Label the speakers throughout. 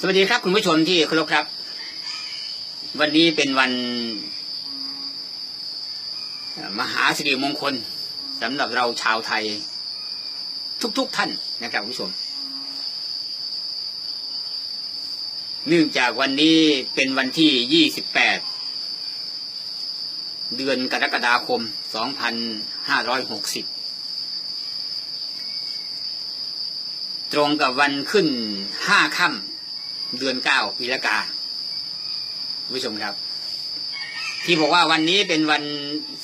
Speaker 1: สวัสดีครับ คุณผู้ชมที่เคารพครับ วันนี้เป็นวัน มหาสิริมงคลสำหรับเราชาวไทย ทุกๆทท่านนะครับคุณผู้ชม เนื่องจากวันนี้เป็นวันที่ 28 เดือนกรกฎาคม 2560ตรงกับวันขึ้น5ค่ำ เดือนเก้าปีละกาผู้ชมครับ ที่บอกว่าวันนี้เป็นวัน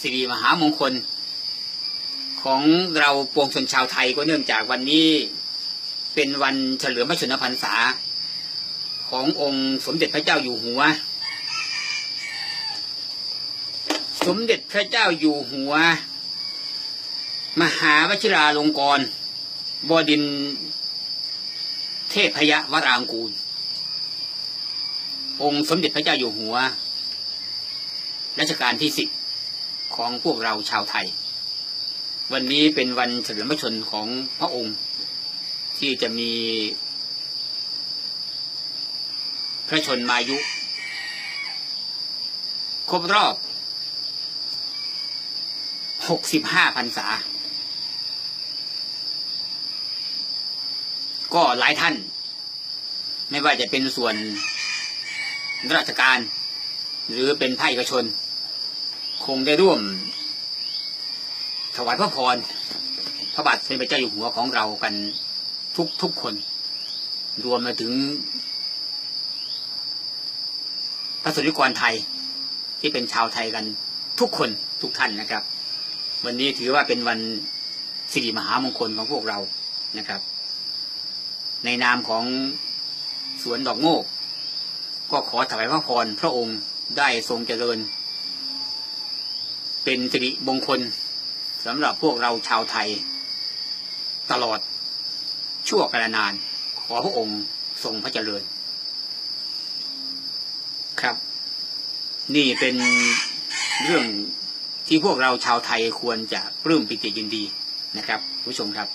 Speaker 1: สิริมหามงคล ของเราปวงชนชาวไทยก็เนื่องจากวันนี้เป็นวันเฉลิมพระชนมพรรษา ขององค์สมเด็จพระเจ้าอยู่หัว สมเด็จพระเจ้าอยู่หัว มหาวชิราลงกรณ์บดินทร์เทพยวรางกูล องค์สมเด็จพระเจ้าอยู่หัวรัชกาลที่สิบของพวกเราชาวไทย วันนี้เป็นวันเฉลิมพระชนของพระองค์ ที่จะมี พระชนมายุ ครบรอบหกสิบห้าพรรษา ก็หลายท่าน ไม่ว่าจะเป็นส่วน ราชการ หรือเป็นภาคเอกชน คงได้ร่วม ถวายพระพรพระบาทสมเด็จพระเจ้าอยู่หัวของเรากันทุกทุกคน รวมมาถึง พระสุริกรไทยที่เป็นชาวไทยกันทุกคนทุกท่านนะครับ วันนี้ถือว่าเป็นวันสิริมหามงคลของพวกเรานะครับ ในนามของสวนดอกโมก ก็ขอถวายพระพรพระองค์ได้ทรงเจริญ เป็นสิริมงคลสำหรับพวกเราชาวไทย ตลอดชั่วกาลนาน ขอพระองค์ทรงพระเจริญ ครับ นี่เป็นเรื่องที่พวกเราชาวไทยควรจะปลื้มปิติยินดีนะครับ ผู้ชมครับ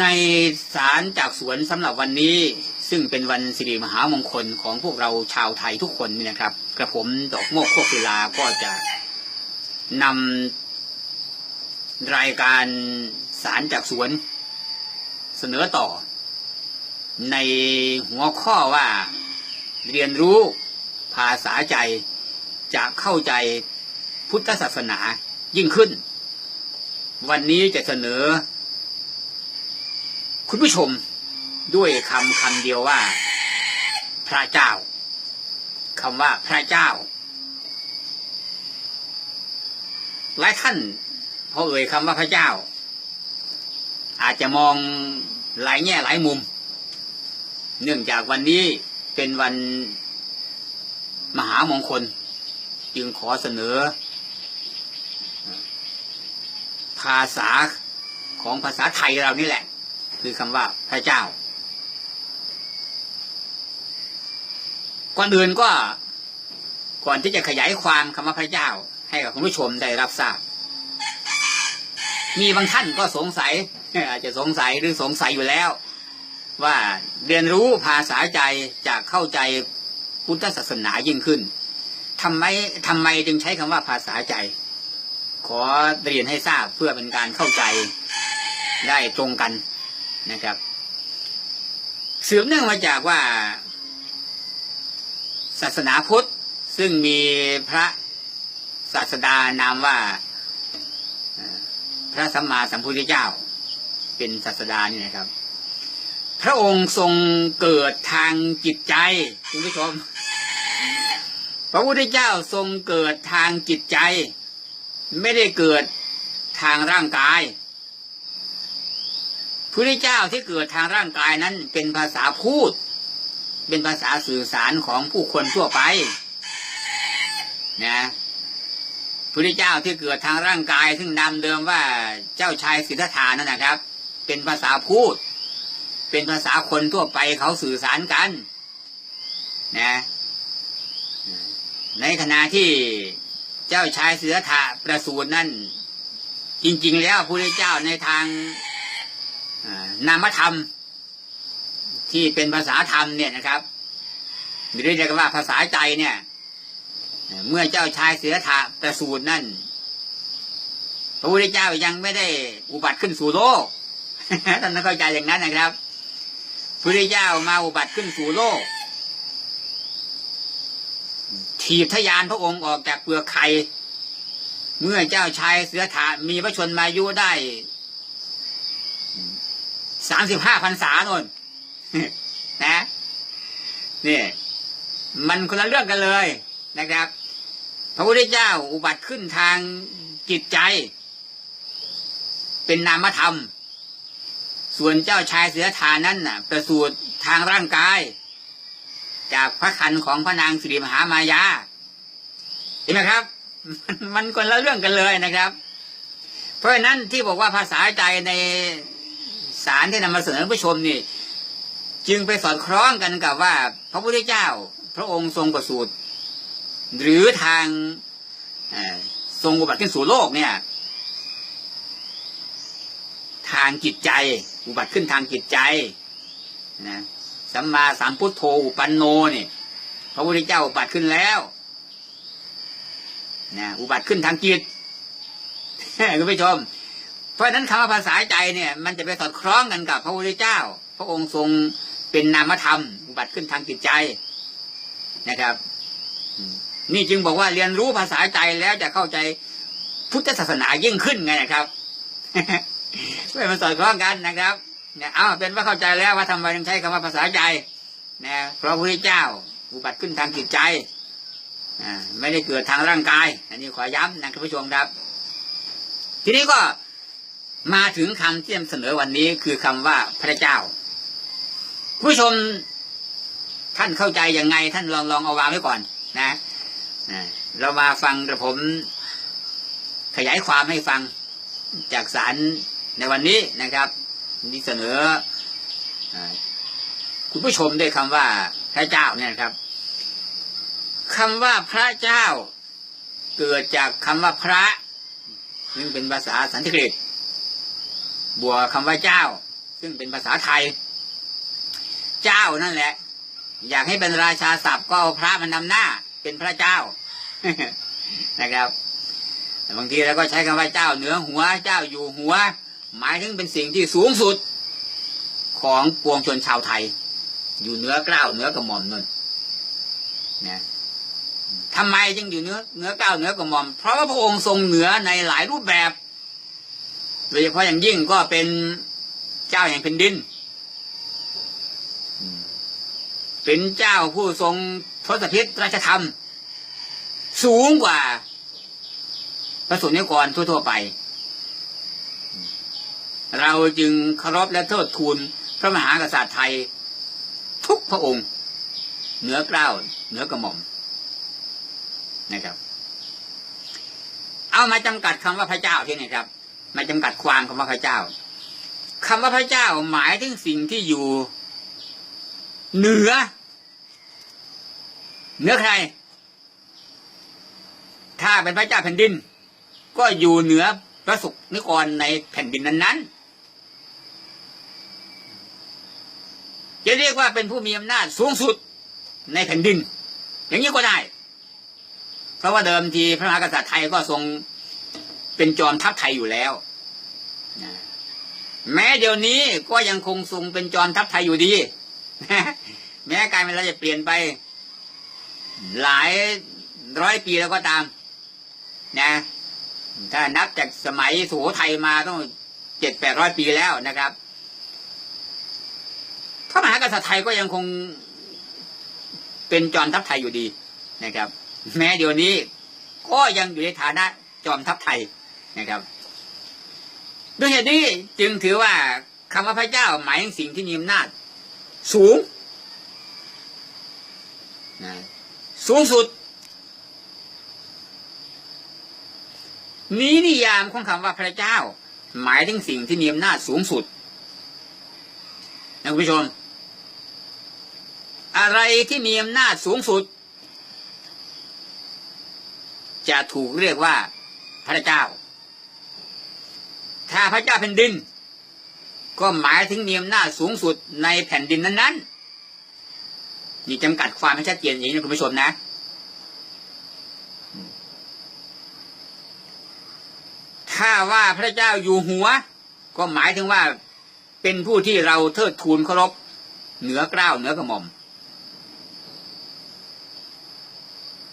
Speaker 1: ในสารจากสวนสำหรับวันนี้ ซึ่งเป็นวันสิริมหามงคลของพวกเราชาวไทยทุกคนนี่นะครับ กระผมดอกโมกโคกศิลาก็จะนำรายการสารจากสวนเสนอต่อ ในหัวข้อว่าเรียนรู้ภาษาใจจะเข้าใจพุทธศาสนายิ่งขึ้น วันนี้จะเสนอ คุณผู้ชม ด้วยคำคำเดียวว่า พระเจ้าคำว่าพระเจ้า หลายท่านพอเอ่ยคำว่าพระเจ้า อาจจะมองหลายแง่หลายมุม เนื่องจากวันนี้เป็นวันมหามงคล จึงขอเสนอ ภาษาของภาษาไทยเรานี่แหละ คือคำว่าพระเจ้า ก่อนอื่นก็ ก่อนที่จะขยายความคำว่าพระเจ้า ให้กับคุณผู้ชมได้รับทราบ มีบางท่านก็สงสัย อาจจะสงสัยหรือสงสัยอยู่แล้ว ว่าเรียนรู้ภาษาใจจะเข้าใจพุทธศาสนายิ่งขึ้นทำไมทำไมจึงใช้คำว่าภาษาใจ ขอเรียนให้ทราบเพื่อเป็นการเข้าใจได้ตรงกันนะครับ สืบเนื่องมาจากว่า ศาสนาพุทธ ซึ่งมีพระศาสดานามว่าพระสัมมาสัมพุทธเจ้า เป็นศาสดานี่นะครับ พระองค์ทรงเกิดทางจิตใจคุณผู้ชม พระพุทธเจ้าทรงเกิดทางจิตใจ ไม่ได้เกิดทางร่างกายพระพุทธเจ้าที่เกิดทางร่างกายนั้นเป็นภาษาพูด เป็นภาษาสื่อสารของผู้คนทั่วไป นะพระเจ้าที่เกิดทางร่างกาย ซึ่งนามเดิมว่าเจ้าชายสิทธัตถานั่นนะครับ เป็นภาษาพูด เป็นภาษาคนทั่วไปเขาสื่อสารกัน นะในขณะที่เจ้าชายสิทธัตถะประสูตินั่น จริง ๆ แล้วพระเจ้าในทางนามธรรม ที่เป็นภาษาธรรมเนี่ยนะครับหรือเรียกว่าภาษาใจเนี่ย เมื่อเจ้าชายเสือถาประสูตินั่น พระพุทธเจ้ายังไม่ได้อุบัติขึ้นสู่โลกท่านต้องเข้าใจอย่างนั้นนะครับพระพุทธเจ้ามาอุบัติขึ้นสู่โลกถีบทยานพระองค์ออกจากเปลือกไข่เมื่อเจ้าชายเสือถามีพระชนมายุได้สามสิบห้าพรรษาโน่น นะนี่มันคนละเรื่องกันเลยนะครับ พระพุทธเจ้าอุบัติขึ้นทางจิตใจ เป็นนามธรรม ส่วนเจ้าชายเสือทานนั้นน่ะ ประสูติทางร่างกาย จากพระคันของพระนางสิริมหามายาเห็นไหมครับมันมันคนละเรื่องกันเลยนะครับ เพราะฉะนั้นที่บอกว่าภาษาใจในสารที่นำมาเสนอผู้ชมนี่ จึงไปสอดคล้องกันกับว่า พระพุทธเจ้า พระองค์ทรงประสูติหรือทางทรงอุบัติขึ้นสู่โลกเนี่ย ทางจิตใจ อุบัติขึ้นทางจิตใจนะสัมมาสัมพุทโธอุปันโนเนี่ยพระพุทธเจ้าอุบัติขึ้นแล้วนะอุบัติขึ้นทางจิตคุณผู้ชม เพราะฉะนั้นคำว่าภาษาใจเนี่ย มันจะไปสอดคล้องกันกับพระพุทธเจ้า ระองค์ทรงเป็นนามธรรมอุบัติขึ้นทางจิตใจนะครับนี่จึงบอกว่าเรียนรู้ภาษาใจแล้วจะเข้าใจพุทธศาสนายิ่งขึ้นไงนะครับเพื่อมันสอดคล้องกันนะครับเนี่ยเอาเป็นว่าเข้าใจแล้วว่าทำไมต้องใช้คำว่าภาษาใจนะเพราะพระพุทธเจ้าอุบัติขึ้นทางจิตใจอ่าไม่ได้เกิดทางร่างกาย อันนี้ขอย้ำนะท่านผู้ชมครับ ทีนี้ก็มาถึงคำที่นำเสนอวันนี้คือคำว่าพระเจ้า ผู้ชมท่านเข้าใจยังไง ท่านลองลองเอาวางไว้ก่อน นะเรามาฟังกระผม ขยายความให้ฟังจากสารในวันนี้นะครับนี่เสนอคุณผู้ชมด้วยคำว่าพระเจ้าเนี่ยครับคำว่าพระเจ้า เกิดจากคำว่าพระซึ่งเป็นภาษาสันสกฤตบวกคำว่าเจ้า ซึ่งเป็นภาษาไทย เจ้านั่นแหละ อยากให้เป็นราชาศัพท์ก็เอาพระมันนำหน้า เป็นพระเจ้านะครับบางทีเราก็ใช้คำว่าเจ้าเหนือหัวเจ้าอยู่หัว หมายถึงเป็นสิ่งที่สูงสุด ของปวงชนชาวไทย อยู่เหนือเกล้าวเหนือกระหม่อมนั่นนะทำไมจึงอยู่เหนือเหนือเกล้าวเหนือกระหม่อม เพราะว่าพระองค์ทรงเหนือในหลายรูปแบบโดยเฉพาะอย่างยิ่งก็เป็นเจ้าแห่งแผ่นดิน เป็นเจ้าผู้ทรงทศพิษราชธรรม สูงกว่า พระสุนิกรทั่วๆไป เราจึงเคารพและเทิดทูนพระมหากษัตริย์ไทย ทุกพระองค์ เหนือเกล้าวเหนือกระหม่อมนะครับ เอามาจำกัดคำว่าพระเจ้าที่นี่ครับ มาจำกัดความคำว่าพระเจ้าคำว่าพระเจ้าหมายถึงสิ่งที่อยู่ เหนือ เหนือใคร ถ้าเป็นพระเจ้าแผ่นดิน ก็อยู่เหนือพระสุนิกรในแผ่นดินนั้นๆ จะเรียกว่าเป็นผู้มีอำนาจสูงสุดในแผ่นดิน อย่างนี้ก็ได้ เพราะว่าเดิมทีพระมหากษัตริย์ไทยก็ทรงเป็นจอมทัพไทยอยู่แล้วแม้เดี๋ยวนี้ก็ยังคงทรงเป็นจอมทัพไทยอยู่ดี แม้การเวลาจะเปลี่ยนไป หลายร้อยปีแล้วก็ตาม นะ ถ้านับจากสมัยสุโขทัยมาต้องเจ็ดแปดร้อยปีแล้วนะครับพระมหากษัตริย์ไทยก็ยังคงเป็นจอมทัพไทยอยู่ดีนะครับ แม้เดี๋ยวนี้ก็ยังอยู่ในฐานะจอมทัพไทยนะครับด้วยเหตุนี้จึงถือว่าคำว่าพระเจ้าหมายถึงสิ่งที่มีอำนาจ สูงนะสูงสุด นี้นิยามของคำว่าพระเจ้า หมายถึงสิ่งที่มีอำนาจสูงสุดนะคุณผู้ชม อะไรที่มีอำนาจสูงสุด จะถูกเรียกว่าพระเจ้า ถ้าพระเจ้าแผ่นดิน ก็หมายถึงมีอำนาจสูงสุดในแผ่นดินนั้นๆ นี่จำกัดความให้ชัดเจนอย่างนี้นะคุณผู้ชมนะ ถ้าว่าพระเจ้าอยู่หัว ก็หมายถึงว่าเป็นผู้ที่เราเทิดทูนเคารพเหนือเกล้าวเหนือกระหม่อม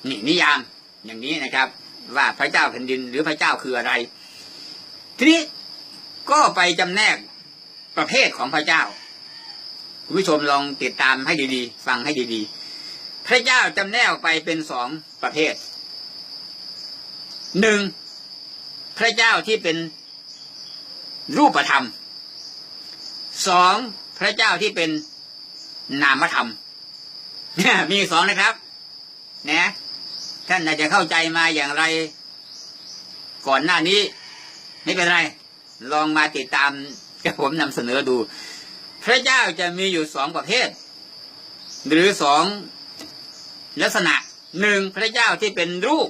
Speaker 1: นี่นิยามอย่างนี้นะครับ ว่าพระเจ้าแผ่นดินหรือพระเจ้าคืออะไร ทีนี้ก็ไปจำแนก ประเภทของพระเจ้า คุณผู้ชมลองติดตามให้ดีๆ ฟังให้ดีๆ พระเจ้าจำแนกไปเป็นสองประเภทหนึ่งพระเจ้าที่เป็นรูปธรรมสองพระเจ้าที่เป็นนามธรรมมีสองนะครับ นะ ท่านอาจจะเข้าใจมาอย่างไร ก่อนหน้านี้ ไม่เป็นไร ลองมาติดตาม ผมนำเสนอดู พระเจ้าจะมีอยู่สองประเภท หรือสองลักษณะหนึ่งพระเจ้าที่เป็นรูป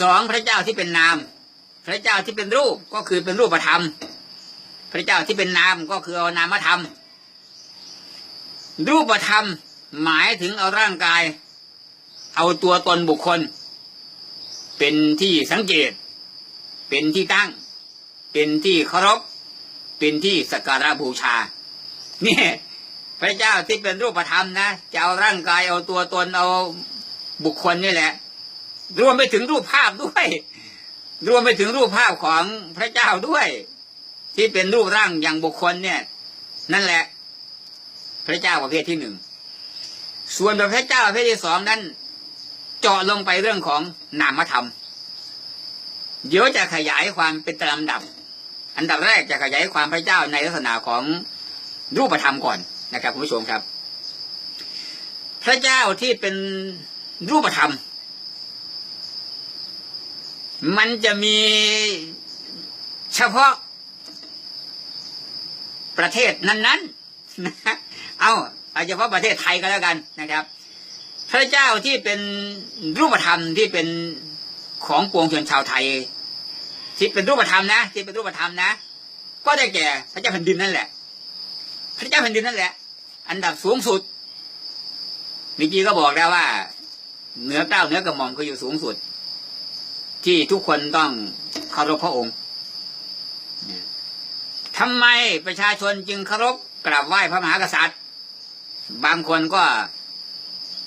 Speaker 1: สองพระเจ้าที่เป็นนาม พระเจ้าที่เป็นรูปก็คือเป็นรูปธรรม พระเจ้าที่เป็นนามก็คือเอานามธรรม รูปธรรมหมายถึงเอาร่างกาย เอาตัวตนบุคคล เป็นที่สังเกต เป็นที่ตั้ง เป็นที่เคารพเป็นที่สักการะบูชาเนี่ยพระเจ้าที่เป็นรูปธรรมนะจะเอาร่างกายเอาตัวตนเอาบุคคลนี่แหละ รวมไปถึงรูปภาพด้วย รวมไปถึงรูปภาพของพระเจ้าด้วย ที่เป็นรูปร่างอย่างบุคคลเนี่ย นั่นแหละ พระเจ้าประเภทที่หนึ่งส่วนพระเจ้าประเภทที่สองนั้น เจาะลงไปเรื่องของนามธรรมเดี๋ยวจะขยายความเป็นตามลำดับ อันดับแรกจะขยายความพระเจ้าในลักษณะของรูปธรรมก่อนนะครับคุณผู้ชมครับ พระเจ้าที่เป็นรูปธรรม มันจะมีเฉพาะประเทศนั้นๆนะเอาเอาเฉพาะประเทศไทยก็แล้วกันนะครับ พระเจ้าที่เป็นรูปธรรมที่เป็นของปวงชนชาวไทย ที่เป็นรูปธรรมนะที่เป็นรูปธรรมนะ ก็ได้แก่พระเจ้าแผ่นดินนั่นแหละ พระเจ้าแผ่นดินนั่นแหละ อันดับสูงสุดมิกี้ก็บอกแล้วว่า เหนือเก้าเหนือกระหม่อมก็อยู่สูงสุด ที่ทุกคนต้องเคารพพระองค์ทำไมประชาชนจึงเคารพกราบไหว้พระมหากษัตริย์ บางคนก็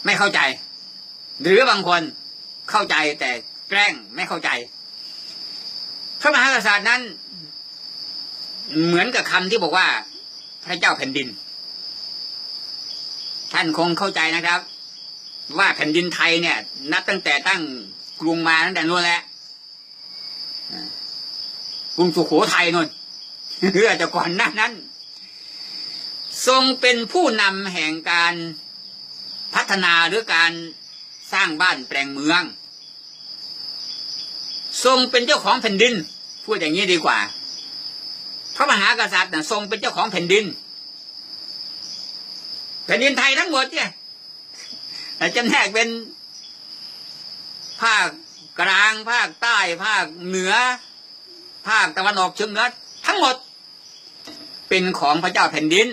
Speaker 1: ไม่เข้าใจ หรือบางคนเข้าใจแต่แกล้งไม่เข้าใจ พระมหากษัตริย์นั้น เหมือนกับคำที่บอกว่า พระเจ้าแผ่นดิน ท่านคงเข้าใจนะครับ ว่าแผ่นดินไทยเนี่ย นับตั้งแต่ตั้งกรุงมาตั้งแต่นู้นแหละกรุงสุโขทัยนนเพื่อจะก่อนหน้านั้น ทรงเป็นผู้นำแห่งการพัฒนาหรือการสร้างบ้านแปลงเมือง ทรงเป็นเจ้าของแผ่นดิน พูดอย่างนี้ดีกว่า พระมหากษัตริย์นะทรงเป็นเจ้าของแผ่นดิน แผ่นดินไทยทั้งหมดเนี่ยจำแนกเป็น ภาคกลาง ภาคใต้ ภาคเหนือ ภาคตะวันออกเฉียงเหนือทั้งหมด เป็นของพระเจ้าแผ่นดิน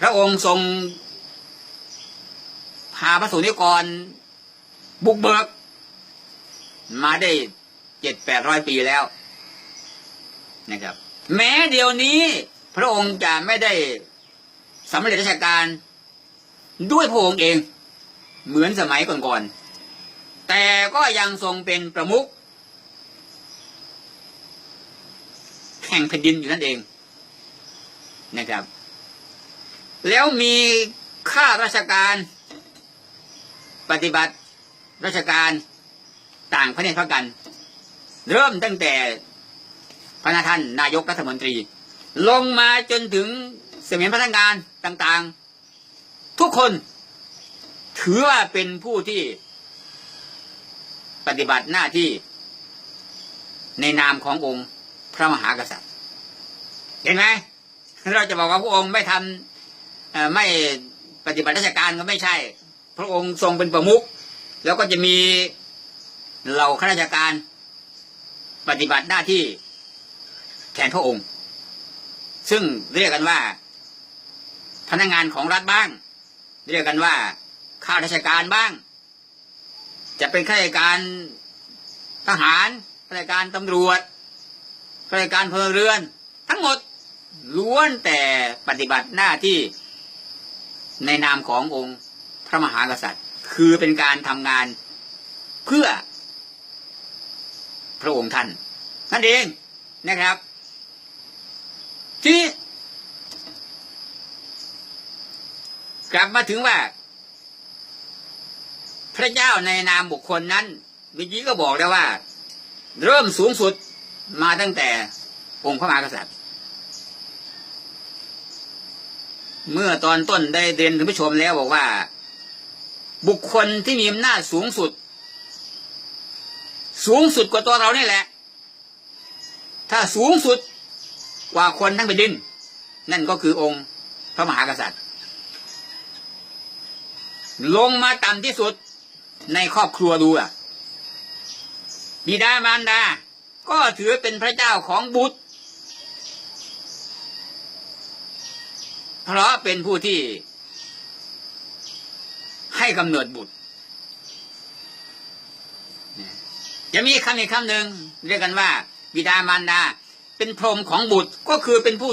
Speaker 1: พระองค์ทรงพาพระสุนิกรบุกเบิก มาได้เจ็ดแปดร้อยปีแล้วนะครับ แม้เดี๋ยวนี้ พระองค์จะไม่ได้สำเร็จราชการด้วยพระองค์เอง เหมือนสมัยก่อนๆแต่ก็ยังทรงเป็นประมุขแห่งแผ่นดินอยู่นั่นเองนะครับ แล้วมีข้าราชการ ปฏิบัติราชการ ต่างพระเนตรพระกัน เริ่มตั้งแต่พระนาท่านนายกรัฐมนตรี ลงมาจนถึงเสมียนพนักงานต่างๆ ทุกคนถือว่าเป็นผู้ที่ปฏิบัติหน้าที่ในนามขององค์พระมหากษัตริย์ เห็นไหมเราจะบอกว่าพระองค์ไม่ทำไม่ปฏิบัติราชการก็ไม่ใช่ พระองค์ทรงเป็นประมุขแล้วก็จะมี เหล่าข้าราชการ ปฏิบัติหน้าที่แทนพระองค์ ซึ่งเรียกกันว่า พนักงานของรัฐบ้าง เรียกกันว่าข้าราชการบ้าง จะเป็นข้าราชการทหารข้าราชการตำรวจข้าราชการพลเรือน ทั้งหมดล้วนแต่ปฏิบัติหน้าที่ในนามขององค์พระมหากษัตริย์ คือเป็นการทำงานเพื่อ พระองค์ท่านนั่นเองนะครับ ทีนี้กลับมาถึงว่า พระเจ้าในนามบุคคลนั้นเมื่อกี้ก็บอกแล้วว่า เริ่มสูงสุดมาตั้งแต่องค์พระมหากษัตริย์ เมื่อตอนต้นได้เรียนถึงผู้ชมแล้วบอกว่า บุคคลที่มีอำนาจสูงสุด สูงสุดกว่าตัวเรานี่แหละ ถ้าสูงสุดกว่าคนทั้งแผ่นดิน นั่นก็คือองค์พระมหากษัตริย์ ลงมาต่ำที่สุดในครอบครัวดูอะบิดามารดา ก็ถือเป็นพระเจ้าของบุตร เพราะเป็นผู้ที่ให้กำเนิดบุตร จะมีคำอีกคำหนึ่งเรียกกันว่า บิดามารดา เป็นพรหมของบุตรก็คือเป็นผู้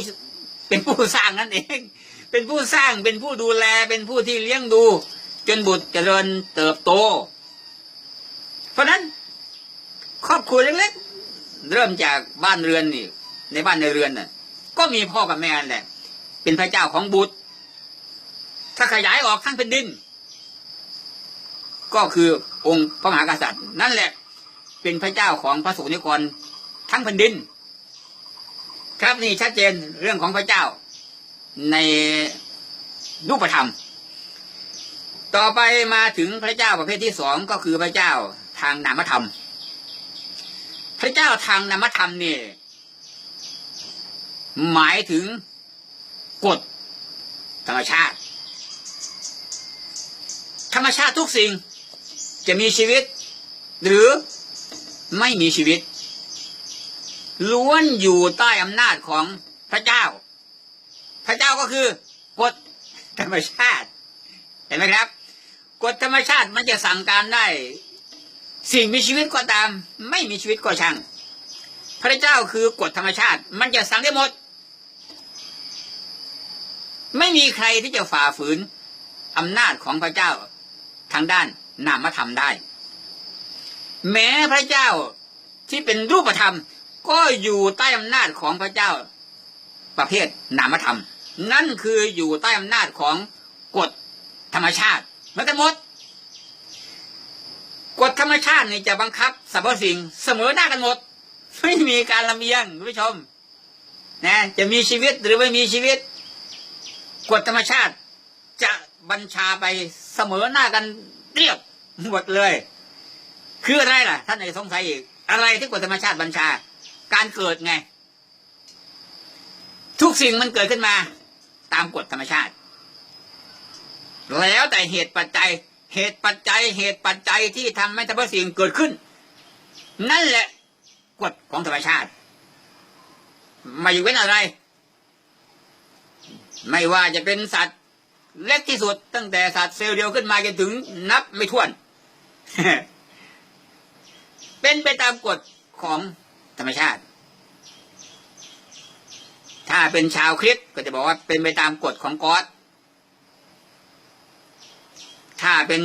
Speaker 1: เป็นผู้สร้างนั่นเอง เป็นผู้สร้างเป็นผู้ดูแลเป็นผู้ที่เลี้ยงดู จนบุตรเจริญเติบโต เพราะนั้น ครอบครัวเล็กๆเริ่มจากบ้านเรือนนี่ในบ้านในเรือนน่ะ ก็มีพ่อกับแม่แหละ เป็นพระเจ้าของบุตร ถ้าขยายออกทั้งเป็นดิน ก็คือองค์พระมหากษัตริย์ นั่นแหละ เป็นพระเจ้าของพระสุนิกรทั้งแผ่นดิน ครับนี่ชัดเจนเรื่องของพระเจ้า ในรูปธรรม ต่อไปมาถึงพระเจ้าประเภทที่สองก็คือพระเจ้าทางนามธรรม พระเจ้าทางนามธรรมนี่หมายถึงกฎธรรมชาติ ธรรมชาติทุกสิ่งจะมีชีวิต หรือ ไม่มีชีวิต ล้วนอยู่ใต้อำนาจของพระเจ้า พระเจ้าก็คือกฎธรรมชาติ เห็นไหมครับ กฎธรรมชาติมันจะสั่งการได้ สิ่งมีชีวิตก็ตาม ไม่มีชีวิตก็ช่าง พระเจ้าคือกฎธรรมชาติ มันจะสั่งได้หมด ไม่มีใครที่จะฝ่าฝืนอำนาจของพระเจ้าทางด้านนามธรรมได้ แม้พระเจ้าที่เป็นรูปธรรม ก็อยู่ใต้อำนาจของพระเจ้า ประเภทนามธรรม นั่นคืออยู่ใต้อำนาจของกฎธรรมชาติมือนกันหมดกฎธรรมชาตินี่จะบังคับสรรพสิ่งเสมอหน้ากันหมด ไม่มีการลำเอียงคุณผู้ชมนะจะมีชีวิตหรือไม่มีชีวิตกฎธรรมชาติจะบัญชาไปเสมอหน้ากันเรียบหมดเลย คืออะไรล่ะ ท่านอาจจะสงสัยอีก อะไรที่กฎธรรมชาติบัญชา การเกิดไง ทุกสิ่งมันเกิดขึ้นมา ตามกฎธรรมชาติ แล้วแต่เหตุปัจจัย เหตุปัจจัย เหตุปัจจัยที่ทำให้สรรพสิ่งเกิดขึ้น นั่นแหละกฎของธรรมชาติไม่อยู่เว้นอะไร ไม่ว่าจะเป็นสัตว์เล็กที่สุดตั้งแต่สัตว์เซลล์เดียวขึ้นมาจนถึงนับไม่ถ้วน เป็นไปตามกฎของธรรมชาติ ถ้าเป็นชาวคริสต์ก็จะบอกว่าเป็นไปตามกฎของกอดถ้าเป็น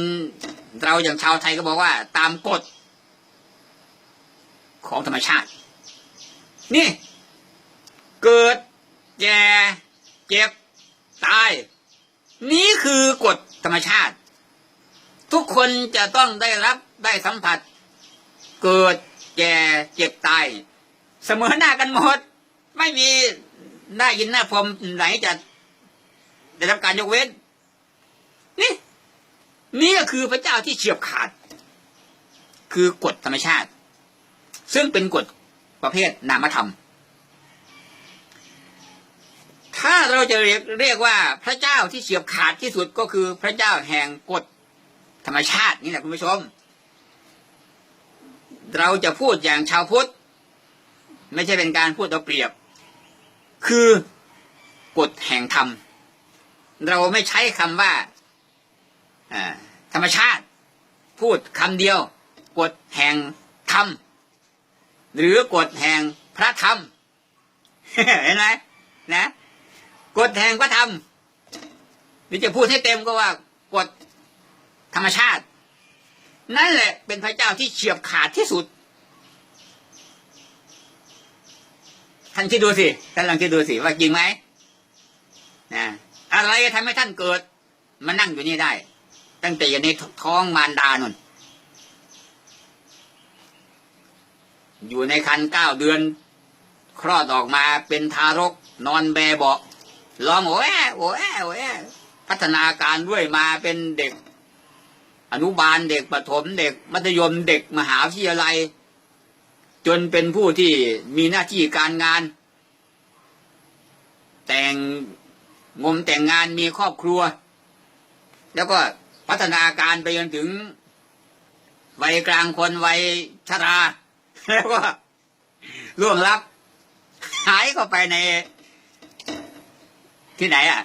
Speaker 1: เราอย่างชาวไทยก็บอกว่า ตามกฎของธรรมชาติ นี่ เกิดแก่เจ็บตาย นี่คือกฎธรรมชาติ ทุกคนจะต้องได้รับได้สัมผัส เกิดแก่เจ็บตายเสมอหน้ากันหมด ไม่มีได้ยินหน้าพรมไหนจะได้รับการยกเว้น นี่ นี่ก็คือพระเจ้าที่เฉียบขาด คือกฎธรรมชาติ ซึ่งเป็นกฎประเภทนามธรรม ถ้าเราจะเรียกเรียกว่าพระเจ้าที่เฉียบขาดที่สุดก็คือพระเจ้าแห่งกฎธรรมชาตินี่แหละคุณผู้ชม เราจะพูดอย่างชาวพุทธไม่ใช่เป็นการพูดเอาเปรียบ คือกฎแห่งธรรม เราไม่ใช้คำว่าธรรมชาติ พูดคำเดียว กฎแห่งธรรม หรือกฎแห่งพระธรรมเห็นไหมนะกฎแห่งพระธรรมหรือจะพูดให้เต็มก็ว่ากฎธรรมชาติ นั่นแหละเป็นพระเจ้าที่เฉียบขาดที่สุด ท่านคิดดูสิท่านลองคิดดูสิว่าจริงไหมนะอะไรทำให้ท่านเกิดมานั่งอยู่นี่ได้ ตั้งแต่อยู่ในท้องมารดานุนอยู่ในคันเก้าเดือน คลอดออกมาเป็นทารก นอนแบเบาะร้องโอ้แอโอ้แอโอ้แอพัฒนาการด้วยมาเป็นเด็ก อนุบาลเด็กประถมเด็ก มัธยมเด็กมหาวิทยาลัย จนเป็นผู้ที่มีหน้าที่การงาน แต่งงมแต่งงานมีครอบครัว แล้วก็พัฒนาการไปจนถึงวัยกลางคนวัยชรา แล้วก็ล่วงลับ หายเข้าไปใน ที่ไหนอะ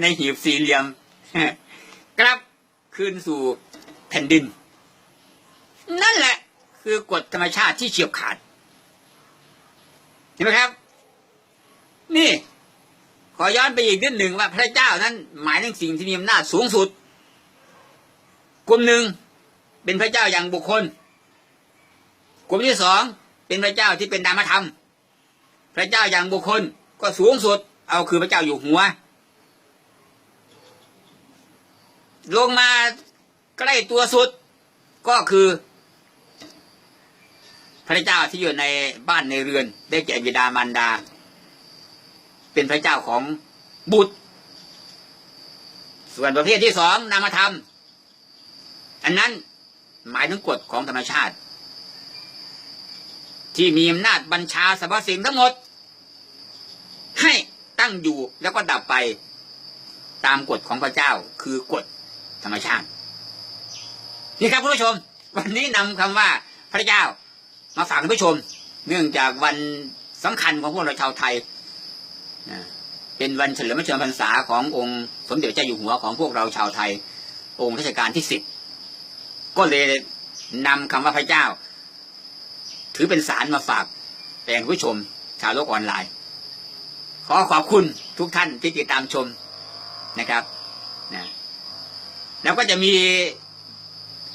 Speaker 1: ในหีบสี่เหลี่ยมกลับ คืนสู่แผ่นดิน นั่นแหละ คือกฎธรรมชาติที่เฉียบขาด เห็นไหมครับ นี่ ขอย้อนไปอีกนิดหนึ่งว่าพระเจ้านั้น หมายถึงสิ่งที่มีอำนาจสูงสุด กลุ่มหนึ่งเป็นพระเจ้าอย่างบุคคล กลุ่มที่สองเป็นพระเจ้าที่เป็นนามธรรม พระเจ้าอย่างบุคคลก็สูงสุด เอาคือพระเจ้าอยู่หัว ลงมาใกล้ตัวสุดก็คือ พระเจ้าที่อยู่ในบ้านในเรือน ได้แก่บิดามารดา เป็นพระเจ้าของบุตร ส่วนประเภทที่สองนามธรรม อันนั้นหมายถึงกฎของธรรมชาติ ที่มีอำนาจบัญชาสรรพสิ่งทั้งหมด ให้ตั้งอยู่แล้วก็ดับไปตามกฎของพระเจ้าคือกฎ ธรรมชาติ นี่ครับคุณผู้ชม วันนี้นำคำว่าพระเจ้ามาฝากคุณผู้ชม เนื่องจากวันสำคัญของพวกเราชาวไทยเป็นวันเฉลิมพระชนมพรรษาขององค์สมเด็จเจ้าอยู่หัวของพวกเราชาวไทย องค์รัชกาลที่สิบก็เลยนำคำว่าพระเจ้า ถือเป็นสารมาฝากแก่ผู้ชม ชาวโลกออนไลน์ ขอขอบคุณทุกท่านที่ติดตามชมนะครับนะ แล้วก็จะมี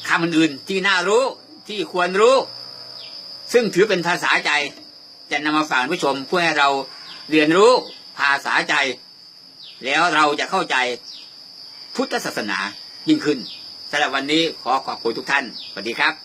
Speaker 1: คำอื่นๆที่น่ารู้ที่ควรรู้ ซึ่งถือเป็นภาษาใจ จะนำมาฝากผู้ชมเพื่อให้เราเรียนรู้ภาษาใจ แล้วเราจะเข้าใจพุทธศาสนายิ่งขึ้นสำหรับวันนี้ขอขอบคุณทุกท่านสวัสดีครับ